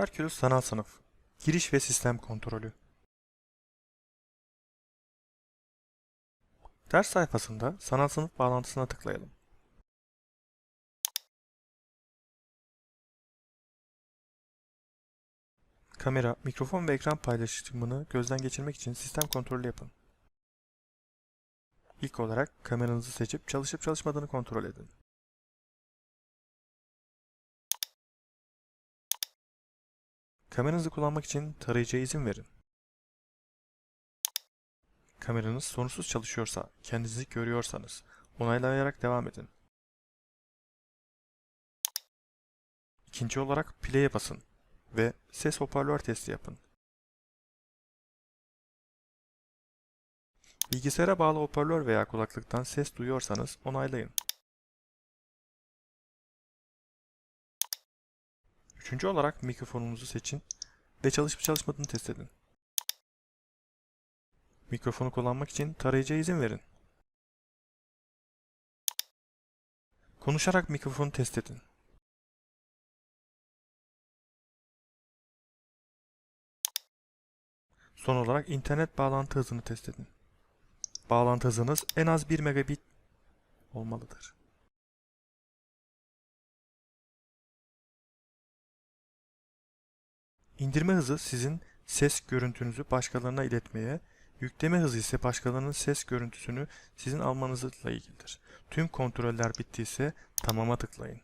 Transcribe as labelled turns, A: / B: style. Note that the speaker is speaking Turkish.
A: Herkülüs Sanal Sınıf Giriş ve Sistem Kontrolü Ders sayfasında Sanal Sınıf bağlantısına tıklayalım. Kamera, mikrofon ve ekran paylaşımını gözden geçirmek için sistem kontrolü yapın. İlk olarak kameranızı seçip çalışıp çalışmadığını kontrol edin. Kameranızı kullanmak için tarayıcıya izin verin. Kameranız sorunsuz çalışıyorsa, kendinizi görüyorsanız, onaylayarak devam edin. İkinci olarak play'e basın ve ses hoparlör testi yapın. Bilgisayara bağlı hoparlör veya kulaklıktan ses duyuyorsanız onaylayın. Üçüncü olarak mikrofonunuzu seçin ve çalışıp çalışmadığını test edin. Mikrofonu kullanmak için tarayıcıya izin verin. Konuşarak mikrofonu test edin. Son olarak internet bağlantı hızını test edin. Bağlantı hızınız en az 1 megabit olmalıdır. İndirme hızı sizin ses görüntünüzü başkalarına iletmeye, yükleme hızı ise başkalarının ses görüntüsünü sizin almanızla ilgilidir. Tüm kontroller bittiyse tamama tıklayın.